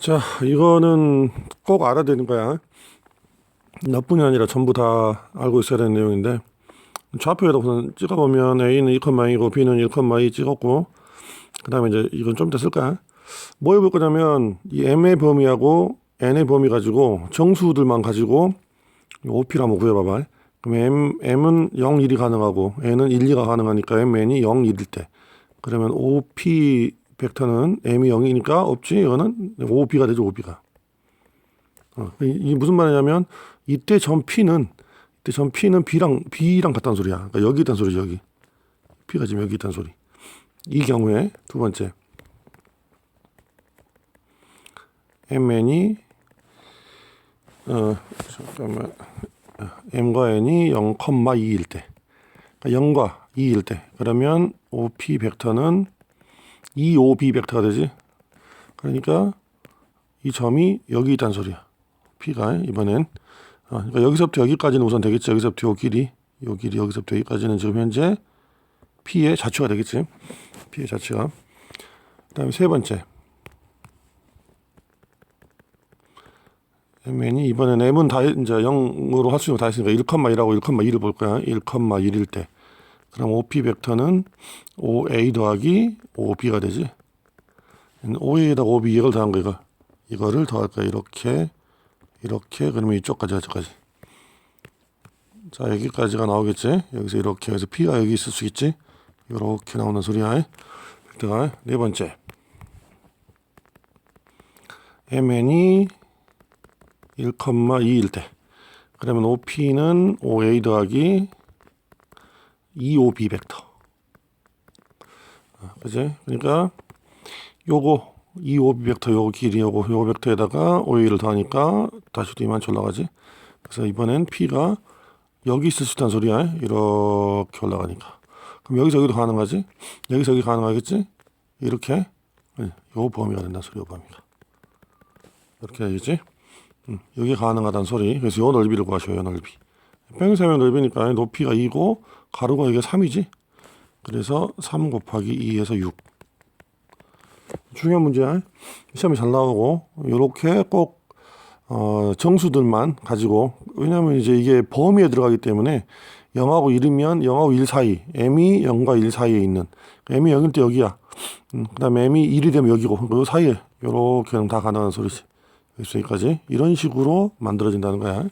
자, 이거는 꼭 알아야 되는 거야. 나뿐이 아니라 전부 다 알고 있어야 되는 내용인데 좌표에다 우선 찍어보면 A는 2,2고 B는 1,2 찍었고 그 다음에 이제 이건 좀 쓸까? 뭐 해볼 거냐면 이 M의 범위하고 N의 범위 가지고 정수들만 가지고 OP를 한번 구해봐봐. 그럼 M, M은 0, 1이 가능하고 N은 1, 2가 가능하니까 M, N이 0, 1일 때 그러면 OP 벡터는 M이 0이니까 없지? 이거는 OP가 되죠 OP가. 어, 이, 이 무슨 말이냐면 이때 전 P는 이때 전 P는 B랑 B랑 같다는 소리야. 그러니까 여기 있다는 소리죠 여기. P가 지금 여기 있다는 소리. 이 경우에 두 번째. MN이 어 잠깐만. m과 n이 0,2일 때, 그러니까 0과 2일 때, 그러면 OP 벡터는 2OB 벡터가 되지. 그러니까 이 점이 여기 있다는 소리야. P가 이번엔. 어, 그러니까 여기서부터 여기까지는 우선 되겠지. 여기서부터 요 길이, 요 길이 여기서부터 여기까지는 지금 현재 P의 자취가 되겠지. P의 자취가. 그다음에 세 번째. MN이 이번엔 M은 다 이제 0으로 할수 있는 거 다 했으니까 1,1하고 1,2를 볼 거야. 1,1일 때. 그럼 OP 벡터는 OA 더하기 OB가 되지. OA에다가 OB 이걸 더한 거 이거. 이거를 더할 거야. 이렇게 이렇게 그러면 이쪽까지 저까지. 자 여기까지가 나오겠지. 여기서 이렇게 해서 P가 여기 있을 수 있지. 이렇게 나오는 소리야. 벡터가 네 번째. MN이 1,2일 때 그러면 OP는 OA 더하기 2OB 벡터 아, 그지? 그러니까 요거 2OB 벡터 요거 길이 요거 요거 벡터에다가 OA를 더하니까 다시 또 이만치 올라가지 그래서 이번엔 P가 여기 있을 수 있다는 소리야 이렇게 올라가니까 그럼 여기서 여기도 가능하지? 여기서 여기 가능하겠지? 이렇게 네, 요 범위가 된다는 소리 요 범위가 이렇게 되겠지? 음, 여기 가능하다는 소리. 그래서 요 넓이를 구하셔요. 요 넓이. 평행사면 넓이니까 높이가 2고 가로가 이게 3이지. 그래서 3 곱하기 2에서 6. 중요한 문제야. 시험이 잘 나오고 요렇게 꼭 어, 정수들만 가지고 왜냐면 이제 이게 범위에 들어가기 때문에 0하고 1이면 0하고 1 사이, m이 0과 1 사이에 있는 m이 0일 때 여기야. 음, 그 다음에 m이 1이 되면 여기고 요 사이에 요렇게는 다 가능한 소리지. 여기까지 이런 식으로 만들어진다는 거야.